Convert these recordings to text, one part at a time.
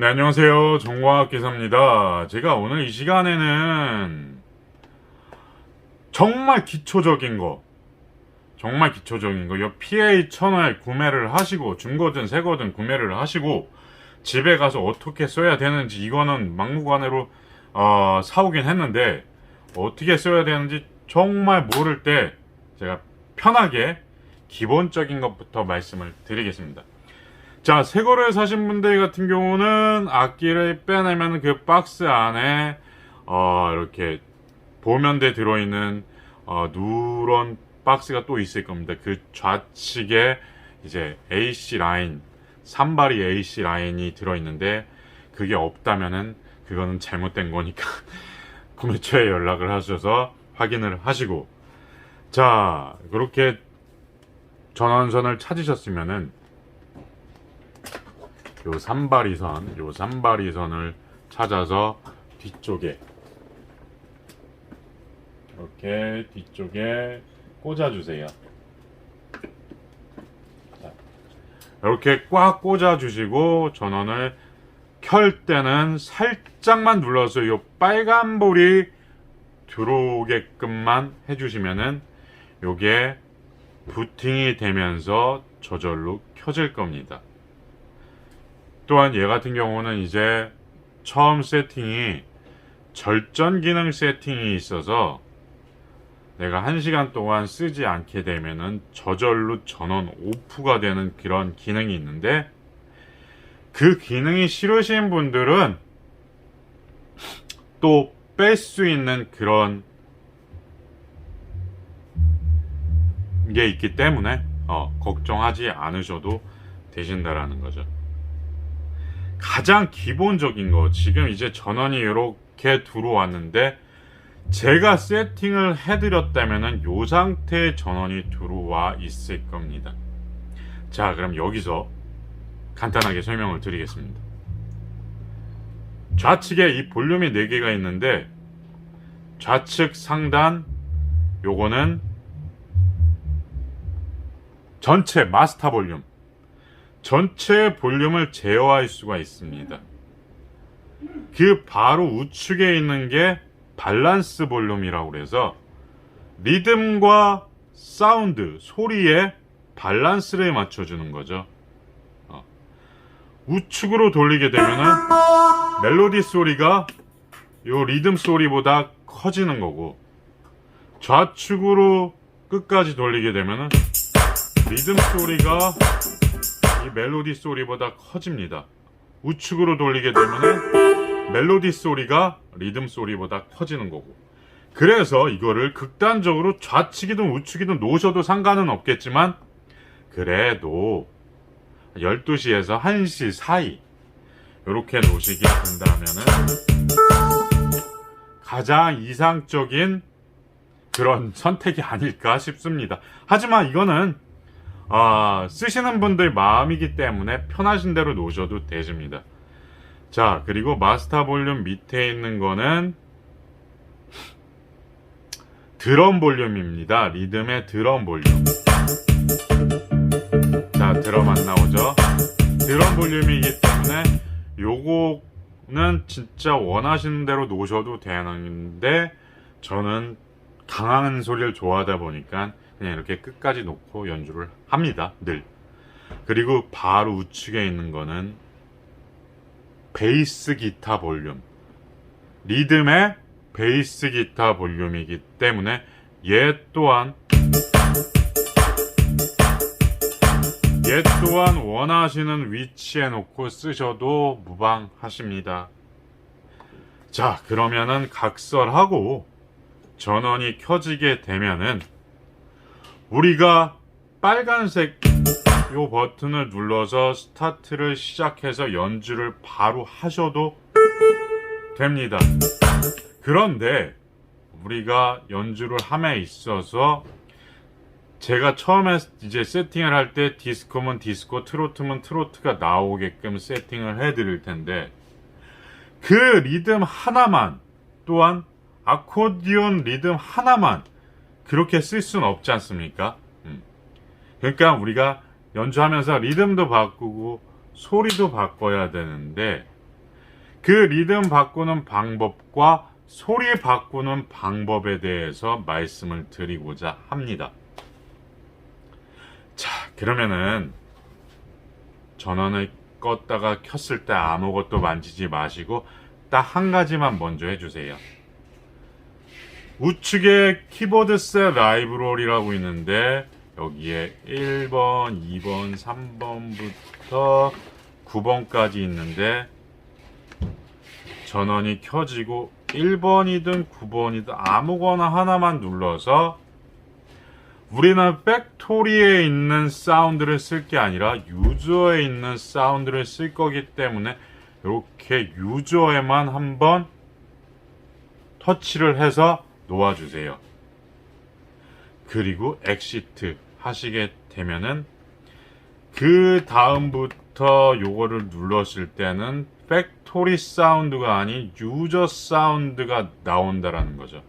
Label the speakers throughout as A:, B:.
A: 네, 안녕하세요. 정과학 기사입니다. 제가 오늘 이 시간에는 정말 기초적인 거, 정말 기초적인 거, 요 PA 천을 구매를 하시고, 중고든 새거든 구매를 하시고, 집에 가서 어떻게 써야 되는지, 이거는 막무가내로, 어, 사오긴 했는데, 어떻게 써야 되는지 정말 모를 때, 제가 편하게 기본적인 것부터 말씀을 드리겠습니다. 자, 새 거를 사신 분들 같은 경우는 악기를 빼내면 그 박스 안에 어, 이렇게 보면대 들어있는 어, 누런 박스가 또 있을 겁니다. 그 좌측에 이제 AC 라인, 산발이 AC 라인이 들어있는데 그게 없다면은 그거는 잘못된 거니까 구매처에 연락을 하셔서 확인을 하시고 자, 그렇게 전원선을 찾으셨으면은 요 산바리선, 요 산바리선을 찾아서 뒤쪽에 이렇게 뒤쪽에 꽂아주세요. 자, 이렇게 꽉 꽂아주시고 전원을 켤 때는 살짝만 눌러서 요 빨간 불이 들어오게끔만 해주시면은 요게 부팅이 되면서 저절로 켜질 겁니다. 또한 얘 같은 경우는 이제 처음 세팅이 절전 기능 세팅이 있어서 내가 한 시간 동안 쓰지 않게 되면은 저절로 전원 오프가 되는 그런 기능이 있는데 그 기능이 싫으신 분들은 또 뺄 수 있는 그런 게 있기 때문에 어, 걱정하지 않으셔도 되신다라는 거죠. 가장 기본적인 거 지금 이제 전원이 이렇게 들어왔는데 제가 세팅을 해드렸다면은 요 상태의 전원이 들어와 있을 겁니다. 자 그럼 여기서 간단하게 설명을 드리겠습니다. 좌측에 이 볼륨이 4개가 있는데 좌측 상단 요거는 전체 마스터 볼륨 전체 볼륨을 제어할 수가 있습니다. 그 바로 우측에 있는 게 밸런스 볼륨이라고 그래서 리듬과 사운드, 소리의 밸런스를 맞춰주는 거죠. 어. 우측으로 돌리게 되면은 멜로디 소리가 요 리듬 소리보다 커지는 거고 좌측으로 끝까지 돌리게 되면은 리듬 소리가 이 멜로디 소리보다 커집니다. 우측으로 돌리게 되면은 멜로디 소리가 리듬 소리보다 커지는 거고. 그래서 이거를 극단적으로 좌측이든 우측이든 놓으셔도 상관은 없겠지만 그래도 12시에서 1시 사이 이렇게 놓으시게 된다면은 가장 이상적인 그런 선택이 아닐까 싶습니다. 하지만 이거는 아, 쓰시는 분들 마음이기 때문에 편하신 대로 놓으셔도 되십니다. 자, 그리고 마스터 볼륨 밑에 있는 거는 드럼 볼륨입니다. 리듬의 드럼 볼륨. 자, 드럼 안 나오죠? 드럼 볼륨이기 때문에 요거는 진짜 원하시는 대로 놓으셔도 되는데 저는 강한 소리를 좋아하다 보니까 그냥 이렇게 끝까지 놓고 연주를 합니다. 늘. 그리고 바로 우측에 있는 거는 베이스 기타 볼륨. 리듬의 베이스 기타 볼륨이기 때문에 얘 또한 얘 또한 원하시는 위치에 놓고 쓰셔도 무방하십니다. 자, 그러면은 각설하고 전원이 켜지게 되면은 우리가 빨간색 요 버튼을 눌러서 스타트를 시작해서 연주를 바로 하셔도 됩니다. 그런데 우리가 연주를 함에 있어서 제가 처음에 이제 세팅을 할 때 디스코면 디스코, 트로트면 트로트가 나오게끔 세팅을 해 드릴 텐데 그 리듬 하나만 또한 아코디언 리듬 하나만 그렇게 쓸 수는 없지 않습니까? 음. 그러니까 우리가 연주하면서 리듬도 바꾸고 소리도 바꿔야 되는데 그 리듬 바꾸는 방법과 소리 바꾸는 방법에 대해서 말씀을 드리고자 합니다. 자, 그러면은 전원을 껐다가 켰을 때 아무것도 만지지 마시고 딱 한 가지만 먼저 해주세요. 우측에 키보드 셋 라이브러리라고 있는데 여기에 1번, 2번, 3번부터 9번까지 있는데 전원이 켜지고 1번이든 9번이든 아무거나 하나만 눌러서 우리는 팩토리에 있는 사운드를 쓸 게 아니라 유저에 있는 사운드를 쓸 거기 때문에 이렇게 유저에만 한번 터치를 해서 놓아주세요. 그리고 엑시트 하시게 되면은 그 다음부터 요거를 눌렀을 때는 팩토리 사운드가 아닌 유저 사운드가 나온다라는 거죠.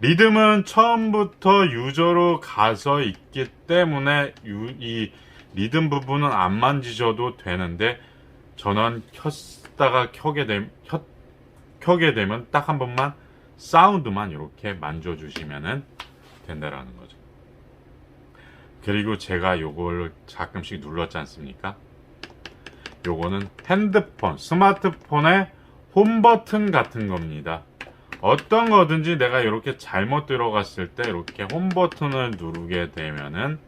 A: 리듬은 처음부터 유저로 가서 있기 때문에 유- 이 리듬 부분은 안 만지셔도 되는데 전원 켰다가 켜게 되, 켜, 켜게 되면 딱 한 번만 사운드만 이렇게 만져주시면 된다라는 거죠. 그리고 제가 요걸 가끔씩 눌렀지 않습니까? 요거는 핸드폰, 스마트폰의 홈 버튼 같은 겁니다. 어떤 거든지 내가 이렇게 잘못 들어갔을 때 이렇게 홈 버튼을 누르게 되면은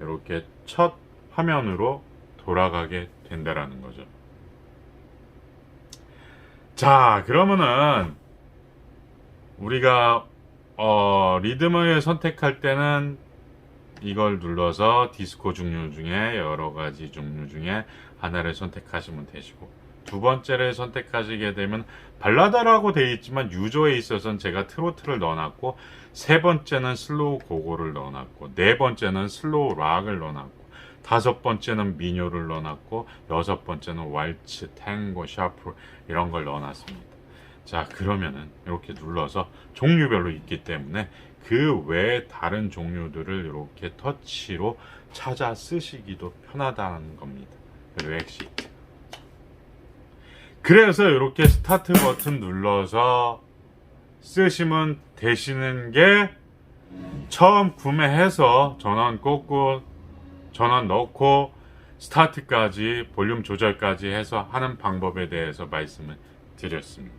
A: 이렇게 첫 화면으로 돌아가게 된다라는 거죠. 자, 그러면은 우리가 어, 리듬을 선택할 때는 이걸 눌러서 디스코 종류 중에 여러 가지 종류 중에 하나를 선택하시면 되시고 두 번째를 선택하시게 되면 발라다라고 되어 있지만 유저에 있어서는 제가 트로트를 넣어놨고 세 번째는 슬로우 고고를 넣어놨고 네 번째는 슬로우 락을 넣어놨고 다섯 번째는 미녀를 넣어놨고 여섯 번째는 왈츠, 탱고, 샤프 이런 걸 넣어놨습니다. 자 그러면은 이렇게 눌러서 종류별로 있기 때문에 그 외에 다른 종류들을 이렇게 터치로 찾아 쓰시기도 편하다는 겁니다. 그리고 엑시트. 그래서 이렇게 스타트 버튼 눌러서 쓰시면 되시는 게 처음 구매해서 전원 꽂고 전원 넣고 스타트까지 볼륨 조절까지 해서 하는 방법에 대해서 말씀을 드렸습니다.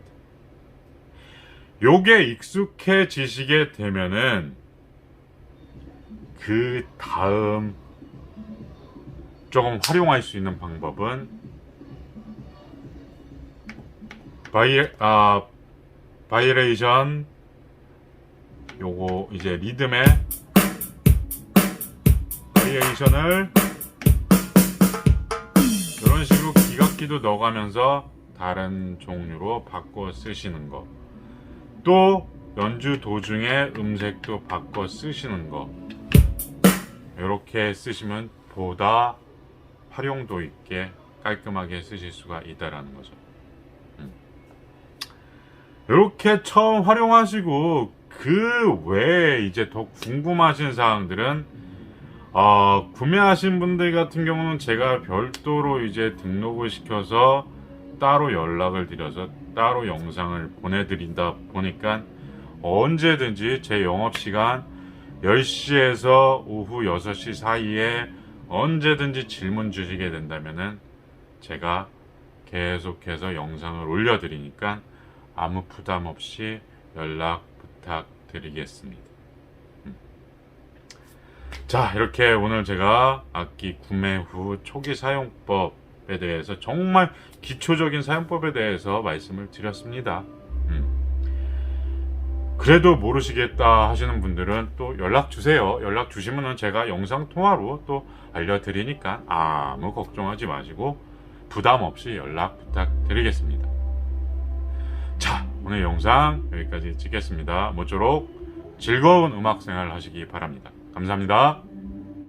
A: 요게 익숙해지시게 되면은 그 다음 조금 활용할 수 있는 방법은 바이 아 바이레이션 요거 이제 리듬의 바이레이션을 이런 식으로 기각기도 넣어가면서 다른 종류로 바꿔 쓰시는 거. 또 연주 도중에 음색도 바꿔 쓰시는 거. 이렇게 쓰시면 보다 활용도 있게 깔끔하게 쓰실 수가 있다라는 거죠. 음. 이렇게 처음 활용하시고 그 외에 이제 더 궁금하신 사항들은 어, 구매하신 분들 같은 경우는 제가 별도로 이제 등록을 시켜서 따로 연락을 드려서 따로 영상을 보내드린다 보니까 언제든지 제 영업시간 10시에서 오후 6시 사이에 언제든지 질문 주시게 된다면은 제가 계속해서 영상을 올려드리니까 아무 부담 없이 연락 부탁드리겠습니다. 음. 자, 이렇게 오늘 제가 악기 구매 후 초기 사용법에 대해서 정말 기초적인 사용법에 대해서 말씀을 드렸습니다. 음. 그래도 모르시겠다 하시는 분들은 또 연락 주세요. 연락 주시면은 제가 영상 통화로 또 알려드리니까 아무 걱정하지 마시고 부담 없이 연락 부탁드리겠습니다. 자, 오늘 영상 여기까지 찍겠습니다. 모쪼록 즐거운 음악 생활 하시기 바랍니다. 감사합니다.